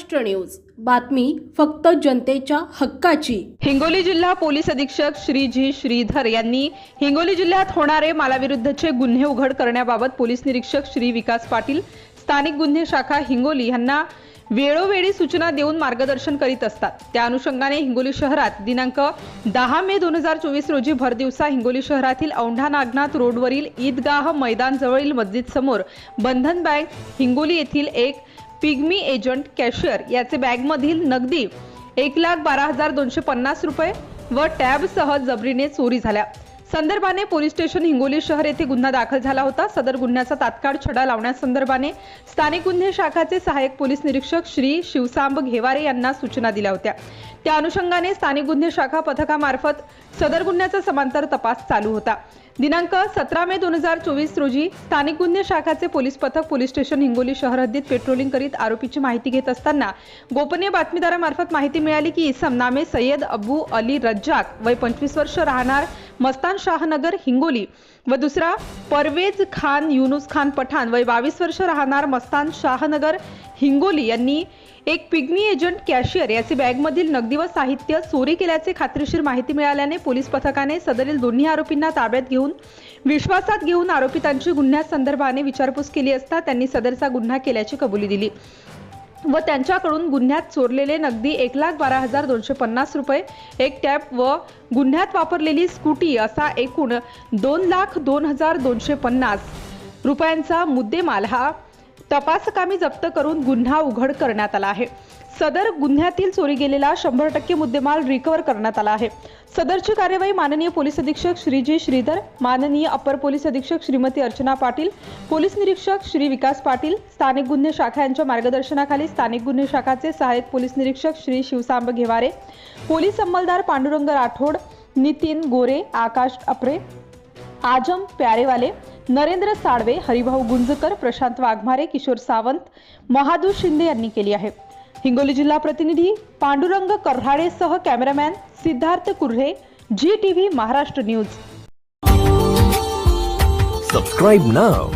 Maharashtra news. बातमी फक्त जनतेच्या हक्काची. हिंगोली जिल्हा पोलीस अधीक्षक श्री जी श्रीधर यांनी हिंगोली जिल्ह्यात होणारे मालाविरुद्धचे गुन्हे उघड करण्याबाबत पोलीस निरीक्षक श्री विकास पाटील स्थानिक गुन्हे शाखा हिंगोली यांना वेळोवेळी सूचना देऊन मार्गदर्शन करीत असतात. त्या अनुषंगाने हिंगोली शहरात दिनांक दहा मे दोन हजार चोवीस रोजी भरदिवसा हिंगोली शहरातील औंढा नागनाथ रोडवरील ईदगाह मैदान जवळील मस्जिद समोर बंधन बँक हिंगोली येथील एक पिग्मी एजंट कॅशियर याचे बॅगमधील नगदी एक लाख बारा हजार दोनशे पन्नास रुपये व टॅबसह जबरीने चोरी झाल्या. संदर्भाने पोलीस स्टेशन हिंगोली शहर येथे गुन्हा दाखल झाला होता. सदर गुन्ह्याचा तात्काळ छडा लावण्यासंदर्भाने स्थानिक गुन्हे शाखाचे सहाय्यक पोलीस निरीक्षक श्री शिवसांब घेवारे यांना सूचना दिल्या होत्या. त्या अनुषंगाने स्थानिक गुन्हे शाखा पथकामार्फत सदर गुन्ह्याचा समांतर तपास चालू होता. दिनांक सतरा मे दोन हजार चोवीस रोजी स्थानिक गुन्हे शाखाचे पोलीस पथक पोलीस स्टेशन हिंगोली शहर हद्दीत पेट्रोलिंग करीत आरोपीची माहिती घेत असताना गोपनीय बातमीदारामार्फत माहिती मिळाली की इसम नामे सय्यद अबू अली रज्जाक वय पंचवीस वर्ष राहणार मस्तान शाहनगर हिंगोली. व दुसरा परवेज खान युनुस खान पठाण. वय बावीस वर्ष राहणार मस्तान शाहनगर हिंगोली. यांनी एक पिग्मी एजंट कॅशियर याचे बॅगमधील नगदी व साहित्य चोरी केल्याचे खात्रीशीर माहिती मिळाल्याने पोलीस पथकाने सदरील दोन्ही आरोपींना ताब्यात घेऊन विश्वासात घेऊन आरोपितांची गुन्ह्यासंदर्भाने विचारपूस केली असता त्यांनी सदरचा गुन्हा केल्याची कबुली दिली. व त्यांच्याकडून गुन्ह्यात चोरलेले नगदी एक लाख बारा हजार दोनशे पन्नास रुपये एक टॅप व गुन्ह्यात वापरलेली स्कूटी असा एकूण दोन लाख दोन हजार दोनशे पन्नास रुपयांचा मुद्देमाल हा तपासकामी जप्त करून गुन्हा उघड करण्यात आला आहे. सदर गुन्ह्यातील चोरी गेलेला शंभर टक्के मुद्देमाल रिकव्हर करण्यात आला आहे. सदरची कार्यवाही माननीय पोलीस अधीक्षक श्री जी श्रीधर माननीय अपर पोलीस अधीक्षक श्रीमती अर्चना पाटील पोलीस निरीक्षक श्री विकास पाटील स्थानिक गुन्हे शाखा यांच्या मार्गदर्शनाखाली स्थानिक गुन्हे शाखाचे सहाय्यक पोलीस निरीक्षक श्री शिवसांब घेवारे पोलीस अंमलदार पांडुरंग राठोड नितीन गोरे आकाश अपरे आजम प्यारेवाले नरेंद्र साळवे हरिभाऊ गुंजकर प्रशांत वाघमारे किशोर सावंत महादूर शिंदे यांनी केली आहे. हिंगोली जिल्हा प्रतिनिधी Pandurang कर्हाडेसह cameraman Siddharth Kurhe Zee TV Maharashtra news. Subscribe now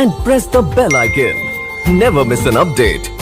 and press the bell icon never miss an update